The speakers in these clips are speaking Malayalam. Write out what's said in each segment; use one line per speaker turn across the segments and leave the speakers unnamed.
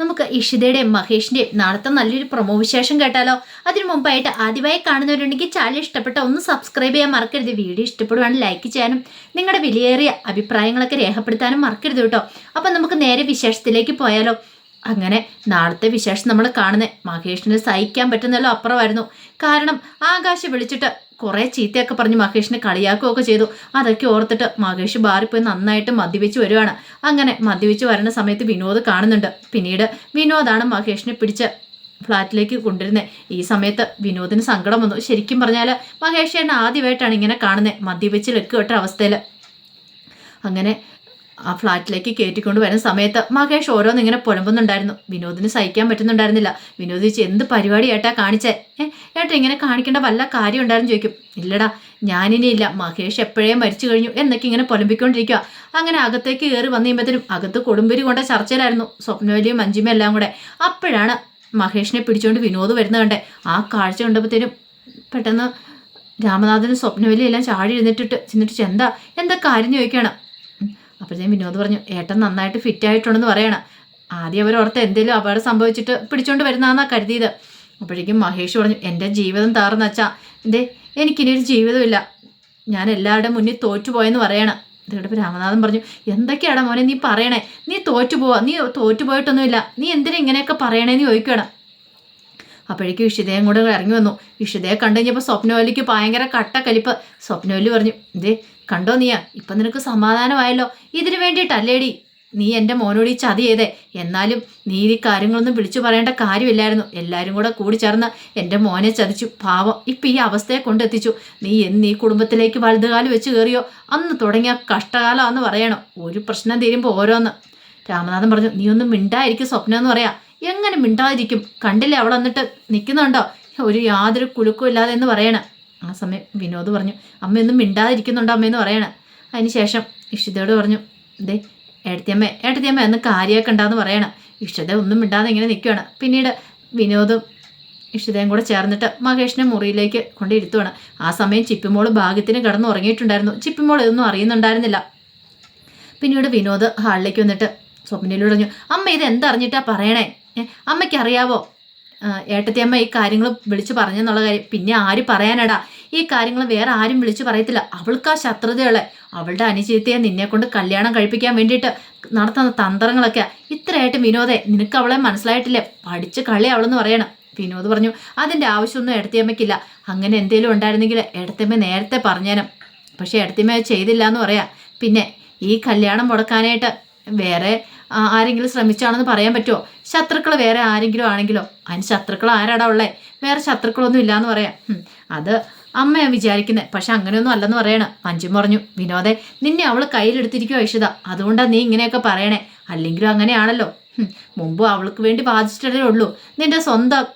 നമുക്ക് ഇഷിതയുടെയും മഹേഷിന്റെയും നാളത്തെ നല്ലൊരു പ്രൊമോ വിശേഷം കേട്ടാലോ? അതിനു മുമ്പായിട്ട് ആദ്യമായി കാണുന്നവരുണ്ടെങ്കിൽ ചാനൽ ഇഷ്ടപ്പെട്ട ഒന്ന് സബ്സ്ക്രൈബ് ചെയ്യാൻ മറക്കരുത്. വീഡിയോ ഇഷ്ടപ്പെടുവാണെങ്കിൽ ലൈക്ക് ചെയ്യാനും നിങ്ങളുടെ വിലയേറിയ അഭിപ്രായങ്ങളൊക്കെ രേഖപ്പെടുത്താനും മറക്കരുത് കേട്ടോ. അപ്പം നമുക്ക് നേരെ വിശേഷത്തിലേക്ക് പോയാലോ? അങ്ങനെ നാളത്തെ വിശേഷം നമ്മൾ കാണുന്നത് മഹേഷിന് സഹിക്കാൻ പറ്റുന്നല്ലോ അപ്പുറമായിരുന്നു. കാരണം ആകാശ് വിളിച്ചിട്ട് കുറേ ചീത്തയൊക്കെ പറഞ്ഞ് മഹേഷിനെ കളിയാക്കുകയൊക്കെ ചെയ്തു. അതൊക്കെ ഓർത്തിട്ട് മഹേഷ് ബാറിപ്പോയി നന്നായിട്ട് മദ്യപിച്ച് വരുവാണ്. അങ്ങനെ മദ്യപിച്ച് വരുന്ന സമയത്ത് വിനോദ് കാണുന്നുണ്ട്. പിന്നീട് വിനോദാണ് മഹേഷിനെ പിടിച്ച് ഫ്ലാറ്റിലേക്ക് കൊണ്ടിരുന്നത് ഈ സമയത്ത് വിനോദിന് സങ്കടം വന്നു. ശരിക്കും പറഞ്ഞാൽ മഹേഷ് എന്നെ ആദ്യമായിട്ടാണ് ഇങ്ങനെ കാണുന്നത് മദ്യപിച്ച് ലക്കുകെട്ട അവസ്ഥയിൽ അങ്ങനെ ആ ഫ്ലാറ്റിലേക്ക് കയറ്റിക്കൊണ്ട് വരുന്ന സമയത്ത് മകേഷ് ഓരോന്ന് ഇങ്ങനെ പുലമ്പുന്നുണ്ടായിരുന്നു. വിനോദിന് സഹിക്കാൻ പറ്റുന്നുണ്ടായിരുന്നില്ല. വിനോദ് ചോദിച്ചു എന്ത് പരിപാടി ഏട്ടാ കാണിച്ചേ? ഏ ഏട്ടാ ഇങ്ങനെ കാണിക്കേണ്ട വല്ല കാര്യം ഉണ്ടായിരുന്നു? ചോദിക്കും. ഇല്ലടാ ഞാനിനി ഇല്ല മഹേഷ് എപ്പോഴേ മരിച്ചു കഴിഞ്ഞു എന്നൊക്കെ ഇങ്ങനെ പുലമ്പിക്കൊണ്ടിരിക്കുക അങ്ങനെ അകത്തേക്ക് കയറി വന്നു കഴിയുമ്പോഴത്തേനും അകത്ത് കൊടുമ്പിരി കൊണ്ട ചർച്ചയിലായിരുന്നു. സ്വപ്നവലിയും മഞ്ജിമയും എല്ലാം കൂടെ. അപ്പോഴാണ് മഹേഷിനെ പിടിച്ചുകൊണ്ട് വിനോദ് വരുന്നത് കണ്ടേ. ആ കാഴ്ച കണ്ടപ്പോഴത്തേനും പെട്ടെന്ന് രാമനാഥനും സ്വപ്നവലിയും എല്ലാം ചാടി എഴുന്നേറ്റിട്ട് ചെന്നിട്ട് എന്താ എന്താ കാര്യം? ചോദിക്കണം അപ്പോഴത്തേക്കും വിനോദ് പറഞ്ഞു ഏട്ടൻ നന്നായിട്ട് ഫിറ്റ് ആയിട്ടുണ്ടെന്ന് പറയണം. ആദ്യം അവർ ഓർത്ത് എന്തെങ്കിലും അപകടം സംഭവിച്ചിട്ട് പിടിച്ചോണ്ട് വരുന്നതെന്നാ കരുതിയത്. അപ്പോഴേക്കും മഹേഷ് പറഞ്ഞു എന്റെ ജീവിതം താറെന്ന് വെച്ചാ എന്തേ എനിക്കിനി ഒരു ജീവിതമില്ല ഞാൻ എല്ലാവരുടെ മുന്നിൽ തോറ്റുപോയെന്ന് പറയണം. ഇതോടെ രാമനാഥൻ പറഞ്ഞു എന്തൊക്കെയാണ് മോനെ നീ പറയണേ? നീ തോറ്റുപോവാ. നീ തോറ്റുപോയിട്ടൊന്നുമില്ല. നീ എന്തിനാ ഇങ്ങനെയൊക്കെ പറയണേന്ന് ചോദിക്കണം അപ്പോഴേക്കും ഇഷിതയും കൂടെ ഇറങ്ങി വന്നു. ഇഷിതയെ കണ്ടു കഴിഞ്ഞപ്പോൾ സ്വപ്നവല്ലിക്ക് ഭയങ്കര കട്ടക്കലിപ്പ് സ്വപ്നവല്ലി പറഞ്ഞു ഇതേ കണ്ടോ നീയാ? ഇപ്പം നിനക്ക് സമാധാനമായല്ലോ. ഇതിനു വേണ്ടിയിട്ടല്ലേടി നീ എന്റെ മോനോട് ചതി ചെയ്തേ. എന്നാലും നീ ഈ കാര്യങ്ങളൊന്നും വിളിച്ചു പറയേണ്ട കാര്യമില്ലായിരുന്നു. എല്ലാവരും കൂടെ കൂടി ചേർന്ന് എന്റെ മോനെ ചതിച്ചു. പാവം. ഇപ്പം ഈ അവസ്ഥയെ കൊണ്ടെത്തിച്ചു. നീ എന്ന് ഈ കുടുംബത്തിലേക്ക് വലുതുകാലം വെച്ച് കയറിയോ? അന്ന് തുടങ്ങിയ കഷ്ടകാലമാണെന്ന് പറയണം. ഒരു പ്രശ്നം തീരുമ്പോൾ ഓരോന്ന്. രാമനാഥൻ പറഞ്ഞു നീ ഒന്നും മിണ്ടായിരിക്കും സ്വപ്നം എന്ന് പറയാം. എങ്ങനെ മിണ്ടാതിരിക്കും? കണ്ടില്ലേ അവൾ എന്നിട്ട് നിൽക്കുന്നുണ്ടോ? ഒരു യാതൊരു കുലുക്കും ഇല്ലാതെ എന്ന് പറയണം. ആ സമയം വിനോദ് പറഞ്ഞു അമ്മയൊന്നും മിണ്ടാതിരിക്കുന്നുണ്ട് അമ്മയെന്ന് പറയണേ. അതിന് ശേഷം ഇഷിതയോട് പറഞ്ഞു ദേ ഏട്ടത്തിയമ്മ ഏട്ടത്തിയമ്മ എന്ന് കാര്യമൊക്കെ ഉണ്ടാന്ന് പറയണം. ഇഷിത ഒന്നും മിണ്ടാതെ ഇങ്ങനെ നിൽക്കുകയാണ് പിന്നീട് വിനോദും ഇഷിതയും കൂടെ ചേർന്നിട്ട് മഹേഷിനെ മുറിയിലേക്ക് കൊണ്ട് ഇരുത്തുവാണ് ആ സമയം ചിപ്പിമോൾ ഭാഗ്യത്തിന് കിടന്ന് ഉറങ്ങിയിട്ടുണ്ടായിരുന്നു ചിപ്പിമോൾ ഇതൊന്നും അറിയുന്നുണ്ടായിരുന്നില്ല. പിന്നീട് വിനോദ് ഹാളിലേക്ക് വന്നിട്ട് സ്വപ്നയിലൂടെ പറഞ്ഞു അമ്മ ഇത് എന്തറിഞ്ഞിട്ടാ പറയണേ? അമ്മയ്ക്ക് അറിയാവോ ആ, ഏട്ടത്തി അമ്മ ഈ കാര്യങ്ങൾ വിളിച്ചു പറഞ്ഞെന്നുള്ള കാര്യം. പിന്നെ ആര് പറയാനടാ? ഈ കാര്യങ്ങൾ വേറെ ആരും വിളിച്ചു പറയത്തില്ല. അവൾക്ക് ആ ശത്രുതയുള്ള അവളുടെ അനുചിതയെ നിന്നെ കൊണ്ട് കല്യാണം കഴിപ്പിക്കാൻ വേണ്ടിയിട്ട് നടത്തുന്ന തന്ത്രങ്ങളൊക്കെ ഇത്രയായിട്ട് വിനോദെ നിനക്ക് അവളെ മനസ്സിലായിട്ടില്ലേ? പഠിച്ച് കളി അവളെന്ന് പറയണം. വിനോദ് പറഞ്ഞു അതിന്റെ ആവശ്യമൊന്നും എടുത്തിയമ്മയ്ക്കില്ല അങ്ങനെ എന്തേലും ഉണ്ടായിരുന്നെങ്കിൽ എടുത്തമ്മ നേരത്തെ പറഞ്ഞേനും പക്ഷേ എടുത്തിയമ്മ ചെയ്തില്ല എന്ന് പറയാം. പിന്നെ ഈ കല്യാണം മുടക്കാനായിട്ട് വേറെ ആരെങ്കിലും ശ്രമിച്ചാണെന്ന് പറയാൻ പറ്റുമോ? ശത്രുക്കൾ വേറെ ആരെങ്കിലും ആണെങ്കിലോ? അതിന് ശത്രുക്കൾ ആരാടാ ഉള്ളേ? വേറെ ശത്രുക്കളൊന്നും ഇല്ലാന്ന് പറയാം. അത് അമ്മയാണ് വിചാരിക്കുന്നത് പക്ഷെ അങ്ങനെയൊന്നും അല്ലെന്ന് പറയണം. മഞ്ജു പറഞ്ഞു വിനോദേ നിന്നെ അവൾ കയ്യിലെടുത്തിരിക്കുവോ ഐഷിത അതുകൊണ്ടാണ് നീ ഇങ്ങനെയൊക്കെ പറയണേ. അല്ലെങ്കിലും അങ്ങനെയാണല്ലോ. മുമ്പ് അവൾക്ക് വേണ്ടി ബാധിച്ചിട്ടേ ഉള്ളൂ. നിന്റെ സ്വന്തം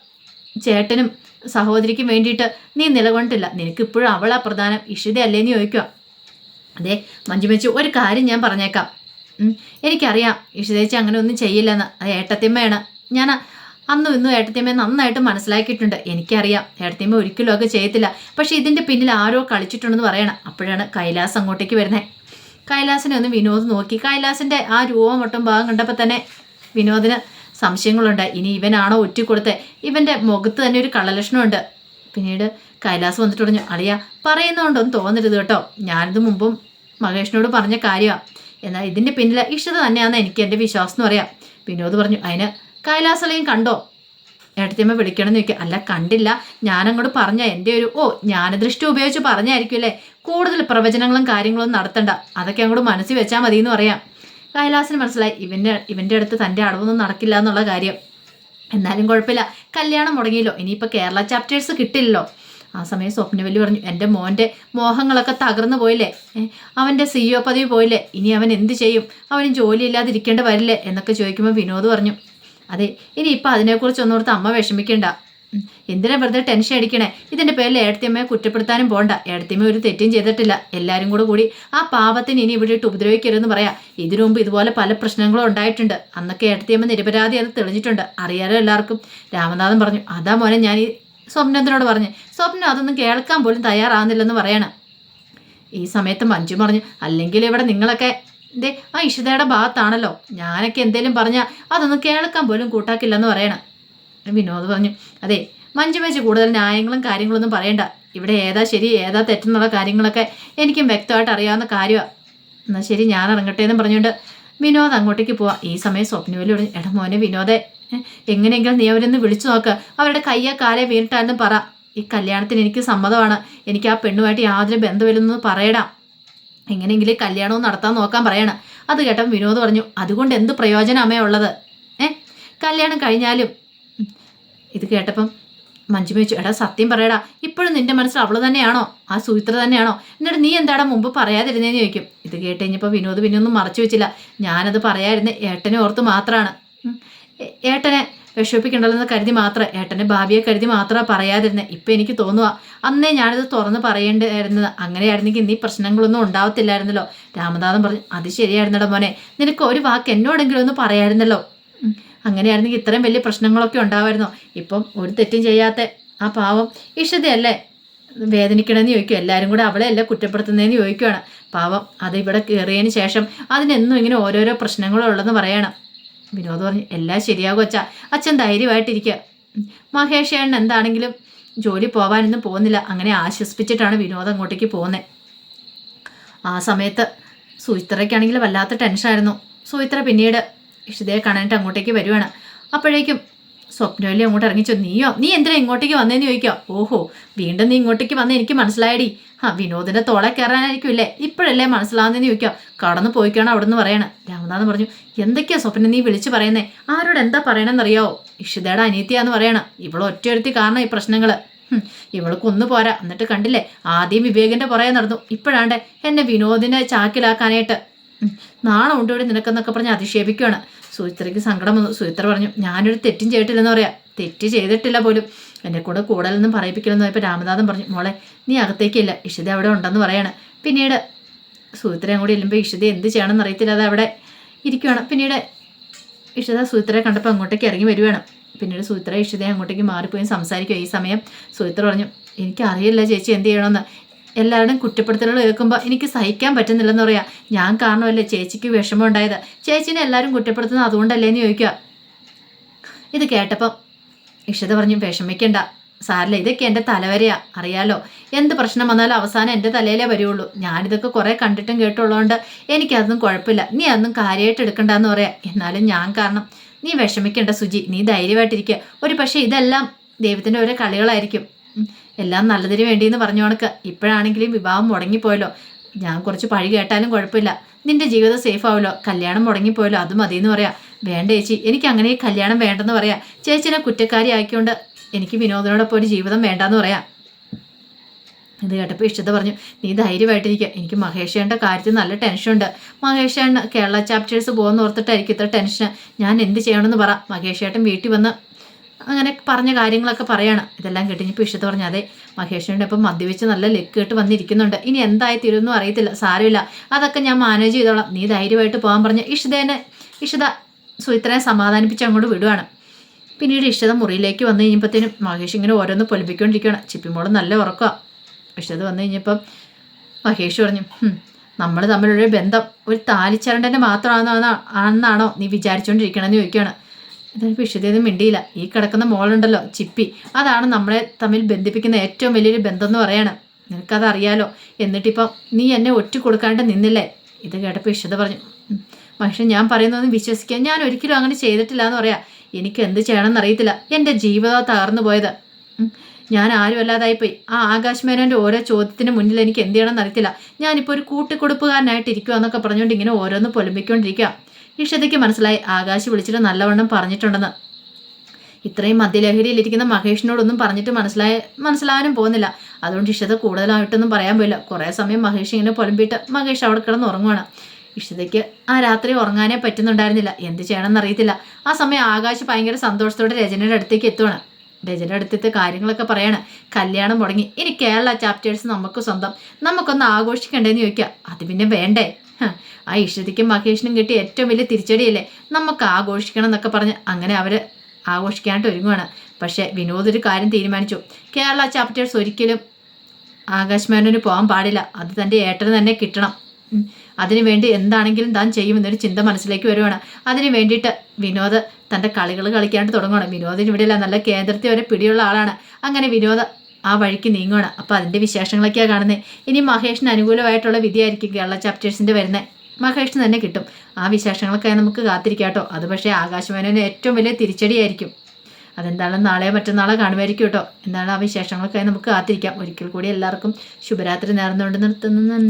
ചേട്ടനും സഹോദരിക്കും വേണ്ടിയിട്ട് നീ നിലകൊണ്ടില്ല നിനക്ക് ഇപ്പോഴും അവളാ പ്രധാനം. ഇഷിതയല്ലേന്ന് ചോദിക്കുക അതെ മഞ്ജുമേച്ചു ഒരു കാര്യം ഞാൻ പറഞ്ഞേക്കാം. എനിക്കറിയാം ഇഷിതേച്ചി അങ്ങനെ ഒന്നും ചെയ്യില്ലെന്ന്. അത് ഏട്ടത്തിമ്മയാണ് ഞാൻ അന്നും ഇന്നും ഏട്ടത്തിയമ്മയെ നന്നായിട്ട് മനസ്സിലാക്കിയിട്ടുണ്ട്. എനിക്കറിയാം ഏട്ടത്തിമ്മ ഒരിക്കലും ഒക്കെ ചെയ്യത്തില്ല. പക്ഷേ ഇതിന്റെ പിന്നിൽ ആരോ കളിച്ചിട്ടുണ്ടെന്ന് പറയണം. അപ്പോഴാണ് കൈലാസ് അങ്ങോട്ടേക്ക് വരുന്നത് കൈലാസിനെ ഒന്ന് വിനോദ് നോക്കി. കൈലാസിന്റെ ആ രൂപം ഒട്ടും ഭാഗം കണ്ടപ്പോൾ തന്നെ വിനോദിന് സംശയങ്ങളുണ്ട്. ഇനി ഇവനാണോ ഒറ്റിക്കൊടുത്തത് ഇവന്റെ മുഖത്ത് തന്നെ ഒരു കള്ളലക്ഷണമുണ്ട്. പിന്നീട് കൈലാസ് വന്നിട്ട് പറഞ്ഞു അളിയ പറയുന്നതുകൊണ്ടൊന്നും തോന്നരുത് കേട്ടോ. ഞാനിത് മുമ്പും മഹേഷിനോട് പറഞ്ഞ കാര്യമാണ് എന്നാൽ ഇതിന്റെ പിന്നിൽ ഇഷ്ടത തന്നെയാണെന്ന് എനിക്ക് എന്റെ വിശ്വാസം എന്ന് പറയാം. വിനോദ് പറഞ്ഞു അതിന് കൈലാസലയും കണ്ടോ? ഏട്ടത്തിയമ്മ വിളിക്കണമെന്ന് ചോദിക്കുക അല്ല കണ്ടില്ല. ഞാനങ്ങോട്ട് പറഞ്ഞ എന്റെ ഒരു ഓ ജ്ഞാനദൃഷ്ടി ഉപയോഗിച്ച് പറഞ്ഞായിരിക്കും അല്ലേ? കൂടുതൽ പ്രവചനങ്ങളും കാര്യങ്ങളും നടത്തണ്ട. അതൊക്കെ അങ്ങോട്ട് മനസ്സിൽ വെച്ചാൽ മതി എന്ന് പറയാം. കൈലാസിന് മനസ്സിലായി ഇവന്റെ ഇവന്റെ അടുത്ത് തന്റെ അടവൊന്നും നടക്കില്ല എന്നുള്ള കാര്യം. എന്നാലും കുഴപ്പമില്ല. കല്യാണം മുടങ്ങിയല്ലോ. ഇനിയിപ്പോൾ കേരള ചാപ്റ്റേഴ്സ് കിട്ടില്ലല്ലോ. ആ സമയം സ്വപ്നവല്ലി പറഞ്ഞു എന്റെ മോന്റെ മോഹങ്ങളൊക്കെ തകർന്നു പോയില്ലേ? അവന്റെ സി ഒ പദവി പോയില്ലേ? ഇനി അവൻ എന്ത് ചെയ്യും? അവന് ജോലിയില്ലാതിരിക്കേണ്ടി വരില്ലേ? എന്നൊക്കെ ചോദിക്കുമ്പോൾ വിനോദ് പറഞ്ഞു അതെ ഇനി ഇപ്പം അതിനെക്കുറിച്ച് ഓർത്ത് അമ്മ വിഷമിക്കേണ്ട. എന്തിനാ വെറുതെ ടെൻഷൻ അടിക്കണേ? ഇതിന്റെ പേരിൽ ഏടത്തിയമ്മയെ കുറ്റപ്പെടുത്താനും പോണ്ട. ഏടത്തിയമ്മ ഒരു തെറ്റും ചെയ്തിട്ടില്ല. എല്ലാവരും കൂടെ കൂടി ആ പാപത്തിന് ഇനി ഇവിടെ ഇട്ട് ഉപദ്രവിക്കരുതെന്ന് പറയാം. ഇതിനു മുമ്പ് ഇതുപോലെ പല പ്രശ്നങ്ങളും ഉണ്ടായിട്ടുണ്ട്. അന്നൊക്കെ ഏടത്തിയമ്മ നിരപരാധി അത് തെളിഞ്ഞിട്ടുണ്ട്. അറിയാലോ എല്ലാവർക്കും? രാമനാഥൻ പറഞ്ഞു അതാ മോനെ ഞാൻ ഈ സ്വപ്നത്തിനോട് പറഞ്ഞ്? സ്വപ്നം അതൊന്നും കേൾക്കാൻ പോലും തയ്യാറാകുന്നില്ലെന്ന് പറയണം. ഈ സമയത്ത് മഞ്ജു പറഞ്ഞു അല്ലെങ്കിൽ ഇവിടെ നിങ്ങളൊക്കെ ദേ ആ ഇഷിതയുടെ ഭാഗത്താണല്ലോ. ഞാനൊക്കെ എന്തേലും പറഞ്ഞാൽ അതൊന്നും കേൾക്കാൻ പോലും കൂട്ടാക്കില്ലെന്ന് പറയണം. വിനോദ് പറഞ്ഞു അതെ മഞ്ജു മേച്ച് കൂടുതൽ ന്യായങ്ങളും കാര്യങ്ങളൊന്നും പറയണ്ട. ഇവിടെ ഏതാ ശരി ഏതാ തെറ്റെന്നുള്ള കാര്യങ്ങളൊക്കെ എനിക്കും വ്യക്തമായിട്ട് അറിയാവുന്ന കാര്യമാണ് എന്നാൽ ശരി ഞാൻ ഇറങ്ങട്ടെ എന്ന് പറഞ്ഞുകൊണ്ട് വിനോദ് അങ്ങോട്ടേക്ക് പോവാം. ഈ സമയം സ്വപ്നവലി ഇട മോനെ വിനോദെ എങ്ങനെയെങ്കിലും നീ അവരൊന്ന് വിളിച്ചു നോക്ക്. അവരുടെ കയ്യ കാലേ വീണിട്ടാലും പറ. ഈ കല്യാണത്തിന് എനിക്ക് സമ്മതമാണ്. എനിക്ക് ആ പെണ്ണുമായിട്ട് യാതൊരു ബന്ധമില്ലെന്ന് പറയടാം. എങ്ങനെയെങ്കിലും കല്യാണവും നടത്താൻ നോക്കാൻ പറയണം. അത് കേട്ടപ്പോൾ വിനോദ് പറഞ്ഞു അതുകൊണ്ട് എന്ത് പ്രയോജനമേ ഉള്ളത്? ഏ? കല്യാണം കഴിഞ്ഞാലും. ഇത് കേട്ടപ്പം മഞ്ജു ചോദിച്ചു എടാ സത്യം പറയടാ. ഇപ്പോഴും നിന്റെ മനസ്സിൽ അവൾ തന്നെയാണോ? ആ സൂത്ര തന്നെയാണോ? എന്നിട്ട് നീ എന്താടാ മുമ്പ് പറയാതിരുന്നേന്ന് ചോദിക്കും. ഇത് കേട്ട് കഴിഞ്ഞപ്പോൾ വിനോദ് പിന്നെ ഒന്നും മറച്ചു വെച്ചില്ല. ഞാനത് പറയാതിരുന്ന ഏട്ടനെ ഓർത്ത് മാത്രമാണ് ഏട്ടനെ വിഷമിപ്പിക്കണ്ടല്ലെന്ന് കരുതി മാത്രം ഏട്ടന്റെ ഭാവിയെ കരുതി മാത്രമാണ് പറയാതിരുന്നത് ഇപ്പം എനിക്ക് തോന്നുക അന്നേ ഞാനിത് തുറന്ന് പറയേണ്ടായിരുന്നത് അങ്ങനെയായിരുന്നെങ്കിൽ നീ പ്രശ്നങ്ങളൊന്നും ഉണ്ടാവത്തില്ലായിരുന്നല്ലോ. രാമനാഥൻ പറഞ്ഞു അത് ശരിയായിരുന്നടാ മോനെ നിനക്ക് ഒരു വാക്ക് എന്നോടെങ്കിലും ഒന്ന് പറയായിരുന്നല്ലോ. അങ്ങനെയായിരുന്നെങ്കിൽ ഇത്രയും വലിയ പ്രശ്നങ്ങളൊക്കെ ഉണ്ടാവായിരുന്നു? ഇപ്പം ഒരു തെറ്റും ചെയ്യാത്ത ആ പാവം ഇഷ്ടതയല്ലേ വേദനിക്കണമെന്ന് ചോദിക്കും. എല്ലാവരും കൂടെ അവളെ അല്ല കുറ്റപ്പെടുത്തുന്നതെന്ന് ചോദിക്കുവാണ്. പാവം അത് ഇവിടെ കയറിയതിന് ശേഷം അതിനെന്നും ഇങ്ങനെ ഓരോരോ പ്രശ്നങ്ങളുള്ളതെന്ന് പറയണം. വിനോദ് പറഞ്ഞു എല്ലാം ശരിയാകും അച്ഛ. അച്ഛൻ ധൈര്യമായിട്ടിരിക്കുക. മഹേഷ് ഏണ്ണൻ എന്താണെങ്കിലും ജോലി പോകാനൊന്നും പോകുന്നില്ല. അങ്ങനെ ആശ്വസിപ്പിച്ചിട്ടാണ് വിനോദ് അങ്ങോട്ടേക്ക് പോകുന്നത് ആ സമയത്ത് സുചിത്രയ്ക്കാണെങ്കിൽ വല്ലാത്ത ടെൻഷനായിരുന്നു സുചിത്ര പിന്നീട് ഇഷിതയെ കാണാനായിട്ട് അങ്ങോട്ടേക്ക് വരുവാണ്. അപ്പോഴേക്കും സ്വപ്നവല്ലി അങ്ങോട്ട് ഇറങ്ങിച്ചു? നീയോ? നീ എന്തിനാ ഇങ്ങോട്ടേക്ക് വന്നേന്ന് ചോദിക്കാം ഓഹോ വീണ്ടും നീ ഇങ്ങോട്ടേക്ക് വന്നേ എനിക്ക് മനസ്സിലായടി. ആ വിനോദിന്റെ തോളെ കയറാനായിരിക്കുമല്ലേ? ഇപ്പോഴല്ലേ മനസ്സിലാവുന്നതെന്ന് ചോദിക്കാം കടന്നു പോയിക്കാണ് അവിടെ നിന്ന് പറയണം. രാമനാഥൻ പറഞ്ഞു എന്തൊക്കെയാ സ്വപ്നം നീ വിളിച്ചു പറയുന്നേ? ആരോട് എന്താ പറയണമെന്നറിയാവോ ഇഷിതയുടെ അനീത്തിയാന്ന് പറയണം. ഇവൾ ഒറ്റയൊരുത്തി കാരണം ഈ പ്രശ്നങ്ങൾ. ഹും, ഇവൾക്ക് ഒന്ന് പോരാ. എന്നിട്ട് കണ്ടില്ലേ? ആദ്യം വിവേകിന്റെ പുറകെ നടന്നു. ഇപ്പോഴാണ്ട് എന്നെ വിനോദിനെ ചാക്കിലാക്കാനായിട്ട്. ഉം, നാണം ഉണ്ട് ഇവിടെ നിനക്കെന്നൊക്കെ പറഞ്ഞ് അധിക്ഷേപിക്കുകയാണ് സുചിത്രയ്ക്ക് സങ്കടം വന്നു. സുചിത്ര പറഞ്ഞു ഞാനൊരു തെറ്റും ചെയ്തിട്ടില്ലെന്ന് പറയാം. തെറ്റ് ചെയ്തിട്ടില്ല പോലും. എന്നെ കൂടെ കൂടുതലൊന്നും പറയിപ്പിക്കില്ലെന്ന് ഇപ്പോൾ രാമനാഥൻ പറഞ്ഞു. മോളെ നീ അകത്തേക്കില്ല. ഇഷിത അവിടെ ഉണ്ടെന്ന് പറയാണ്. പിന്നീട് സുചിത്രയും കൂടി ഇല്ലുമ്പോൾ ഇഷിത എന്ത് ചെയ്യണമെന്ന് അറിയത്തില്ല. അത് അവിടെ ഇരിക്കുകയാണ് പിന്നീട് ഇഷിത സുചിത്രയെ കണ്ടപ്പോൾ അങ്ങോട്ടേക്ക് ഇറങ്ങി വരുവാണ്. പിന്നീട് സുചിത്ര ഇഷിതയെ അങ്ങോട്ടേക്ക് മാറിപ്പോയി സംസാരിക്കുക ഈ സമയം സുചിത്ര പറഞ്ഞു എനിക്കറിയില്ല ചേച്ചി എന്ത് ചെയ്യണമെന്ന്. എല്ലാവരുടെയും കുറ്റപ്പെടുത്തലുകൾ കേൾക്കുമ്പോൾ എനിക്ക് സഹിക്കാൻ പറ്റുന്നില്ലെന്ന് പറയാം. ഞാൻ കാരണമല്ലേ ചേച്ചിക്ക് വിഷമം ഉണ്ടായത്? ചേച്ചിനെ എല്ലാവരും കുറ്റപ്പെടുത്തുന്നത് അതുകൊണ്ടല്ലേ എന്ന് ചോദിക്കുക. ഇത് കേട്ടപ്പം ഇഷിത പറഞ്ഞു വിഷമിക്കണ്ട. സാറില്ല ഇതൊക്കെ എന്റെ തലവരെയാ. അറിയാലോ എന്ത് പ്രശ്നം വന്നാലും അവസാനം എന്റെ തലയിലേ വരുള്ളൂ. ഞാനിതൊക്കെ കുറേ കണ്ടിട്ടും കേട്ടുള്ളതുകൊണ്ട് എനിക്കതൊന്നും കുഴപ്പമില്ല. നീ അതൊന്നും കാര്യമായിട്ട് എടുക്കണ്ടെന്ന് പറയാം. എന്നാലും ഞാൻ കാരണം നീ വിഷമിക്കേണ്ട സുജി. നീ ധൈര്യമായിട്ടിരിക്കുക ഒരു പക്ഷേ ഇതെല്ലാം ദൈവത്തിന്റെ ഓരോ കളികളായിരിക്കും. എല്ലാം നല്ലതിന് വേണ്ടിയെന്ന് പറഞ്ഞു കണക്ക്. ഇപ്പോഴാണെങ്കിലും വിവാഹം മുടങ്ങിപ്പോയല്ലോ. ഞാൻ കുറച്ച് പഴി കേട്ടാലും കുഴപ്പമില്ല. നിന്റെ ജീവിതം സേഫ് ആവുമല്ലോ. കല്യാണം മുടങ്ങിപ്പോയല്ലോ. അത് മതിയെന്ന് പറയാം. വേണ്ട ചേച്ചി എനിക്ക് അങ്ങനെ ഈ കല്യാണം വേണ്ടെന്ന് പറയാം. ചേച്ചിനെ കുറ്റക്കാരി ആക്കിക്കൊണ്ട് എനിക്ക് വിനോദനോടൊപ്പം ഒരു ജീവിതം വേണ്ടെന്ന് പറയാം. ഇത് കേട്ടപ്പോൾ ഇഷ്ടത പറഞ്ഞു. നീ ധൈര്യമായിട്ടിരിക്കുക എനിക്ക് മഹേഷേന്റെ കാര്യത്തിൽ നല്ല ടെൻഷനുണ്ട്. മഹേഷേണ് കേരള ചാപ്റ്റേഴ്സ് പോകുന്ന ഓർത്തിട്ടായിരിക്കും ഇത്ര ടെൻഷൻ ഞാൻ എന്ത് ചെയ്യണമെന്ന് പറ. മഹേഷേട്ടൻ വീട്ടിൽ വന്ന് അങ്ങനെ പറഞ്ഞ കാര്യങ്ങളൊക്കെ പറയാണ്. ഇതെല്ലാം കേട്ടിപ്പോൾ ഇഷ്ടത്ത് പറഞ്ഞാൽ അതെ മഹേഷിന്റെ ഇപ്പം മദ്യപിച്ച് നല്ല ലെക്ക് കേട്ട് വന്നിരിക്കുന്നുണ്ട്. ഇനി എന്തായി തീരുമെന്നും അറിയത്തില്ല സാരമില്ല. അതൊക്കെ ഞാൻ മാനേജ് ചെയ്തോളാം. നീ ധൈര്യമായിട്ട് പോകാൻ പറഞ്ഞ് ഇഷിതേനെ ഇഷിത സുഹിത്രനെ സമാധാനിപ്പിച്ച് അങ്ങോട്ട് വിടുവാണ്. പിന്നീട് ഇഷിത മുറിയിലേക്ക് വന്നു കഴിഞ്ഞപ്പോഴത്തേനും മഹേഷ് ഇങ്ങനെ ഓരോന്ന് പൊലിപ്പിക്കൊണ്ടിരിക്കുകയാണ് ചിപ്പിമോൾ നല്ല ഉറക്കുക ഇഷിത വന്നു കഴിഞ്ഞപ്പം മഹേഷ് പറഞ്ഞു നമ്മൾ തമ്മിലൊരു ബന്ധം ഒരു താലിച്ചരണ്ടന്റെ മാത്രമാണെന്നാണോ നീ വിചാരിച്ചുകൊണ്ടിരിക്കണമെന്ന് ചോദിക്കുകയാണ് ഇതിനിപ്പോൾ ഇഷിതയൊന്നും മിണ്ടിയില്ല. ഈ കിടക്കുന്ന മോളുണ്ടല്ലോ ചിപ്പി. അതാണ് നമ്മളെ തമ്മിൽ ബന്ധിപ്പിക്കുന്ന ഏറ്റവും വലിയൊരു ബന്ധം എന്ന് പറയണം. നിനക്കതറിയാലോ? എന്നിട്ടിപ്പം നീ എന്നെ ഒറ്റ കൊടുക്കാണ്ട് നിന്നില്ലേ? ഇത് കേട്ടപ്പോൾ വിശുദ്ധ പറഞ്ഞു പക്ഷെ ഞാൻ പറയുന്നതൊന്നും വിശ്വസിക്കാൻ ഞാൻ ഒരിക്കലും അങ്ങനെ ചെയ്തിട്ടില്ല എന്ന് പറയാം. എനിക്ക് എന്ത് ചെയ്യണമെന്ന് അറിയത്തില്ല എന്റെ ജീവിതം തകർന്നു പോയത്. ഞാൻ ആരും അല്ലാതായിപ്പോയി ആ ആകാശ് മേനോന്റെ ഓരോ ചോദ്യത്തിന് മുന്നിൽ എനിക്ക് എന്ത് ചെയ്യണമെന്ന് അറിയത്തില്ല ഞാനിപ്പോൾ ഒരു കൂട്ടിക്കൊടുപ്പുകാരനായിട്ട് ഇരിക്കുക എന്നൊക്കെ പറഞ്ഞുകൊണ്ട് ഇങ്ങനെ ഓരോന്ന് പൊലിമ്പിക്കൊണ്ടിരിക്കുക ഇഷതയ്ക്ക് മനസ്സിലായി. ആകാശ് വിളിച്ചിട്ട് നല്ലവണ്ണം പറഞ്ഞിട്ടുണ്ടെന്ന്. ഇത്രയും മദ്യലഹരിയിലിരിക്കുന്ന മഹേഷിനോടൊന്നും പറഞ്ഞിട്ട് മനസ്സിലായ മനസ്സിലാവാനും പോകുന്നില്ല. അതുകൊണ്ട് ഇഷത കൂടുതലായിട്ടൊന്നും പറയാൻ പോയില്ല. കുറേ സമയം മഹേഷ് ഇങ്ങനെ പൊലമ്പിയിട്ട് മഹേഷ് അവിടെ കിടന്ന് ഉറങ്ങുവാണ്. ഇഷിതയ്ക്ക് ആ രാത്രി ഉറങ്ങാനേ പറ്റുന്നുണ്ടായിരുന്നില്ല. എന്ത് ചെയ്യണമെന്ന് അറിയത്തില്ല ആ സമയം ആകാശ് ഭയങ്കര സന്തോഷത്തോടെ രചനയുടെ അടുത്തേക്ക് എത്തുവാണ്. രചനയുടെ അടുത്തത്തെ കാര്യങ്ങളൊക്കെ പറയാണ്. കല്യാണം മുടങ്ങി. ഇനി കേരള ചാപ്റ്റേഴ്സ് നമുക്ക് സ്വന്തം. നമുക്കൊന്ന് ആഘോഷിക്കണ്ടേന്ന് ചോദിക്കുക. അത് പിന്നെ വേണ്ടേ? ആ ഇഷ്ടതിക്കും മഹേഷിനും കിട്ടിയ ഏറ്റവും വലിയ തിരിച്ചടിയല്ലേ? നമുക്ക് ആഘോഷിക്കണം എന്നൊക്കെ പറഞ്ഞ് അങ്ങനെ അവർ ആഘോഷിക്കാനായിട്ട് ഒരുങ്ങുവാണ്. പക്ഷേ വിനോദ് ഒരു കാര്യം തീരുമാനിച്ചു. കേരള ചാപ്റ്റേഴ്സ് ഒരിക്കലും ആകാശ് പോകാൻ പാടില്ല. അത് തന്റെ ഏട്ടന് തന്നെ കിട്ടണം. അതിനുവേണ്ടി അതിനു വേണ്ടി എന്താണെങ്കിലും താൻ ചെയ്യുമെന്നൊരു ചിന്ത മനസ്സിലേക്ക് വരുവാണ്. അതിനു വേണ്ടിയിട്ട് വിനോദ് തന്റെ കളികൾ കളിക്കാണ്ട് തുടങ്ങുകയാണ് വിനോദിന് ഇവിടെയല്ല നല്ല കേന്ദ്രത്തിൽ വരെ പിടിയുള്ള ആളാണ്. അങ്ങനെ വിനോദ് ആ വഴിക്ക് നീങ്ങുകയാണ് അപ്പോൾ അതിന്റെ വിശേഷങ്ങളൊക്കെയാണ് കാണുന്നത് ഇനി മഹേഷിന് അനുകൂലമായിട്ടുള്ള വിധിയായിരിക്കും കേരള ചാപ്റ്റേഴ്സിന്റെ വരുന്നത് മഹേഷിന് തന്നെ കിട്ടും. ആ വിശേഷങ്ങളൊക്കെ നമുക്ക് കാത്തിരിക്കാം കേട്ടോ. അത് പക്ഷേ ആകാശവാണിന് ഏറ്റവും വലിയ തിരിച്ചടിയായിരിക്കും. അതെന്താണെന്ന് നാളെ മറ്റന്നാളെ കാണുമായിരിക്കും കേട്ടോ. എന്താണ് ആ വിശേഷങ്ങളൊക്കെ നമുക്ക് കാത്തിരിക്കാം. ഒരിക്കൽ കൂടി എല്ലാവർക്കും ശുഭരാത്രി നേർന്നുകൊണ്ട് നിർത്തുന്നു.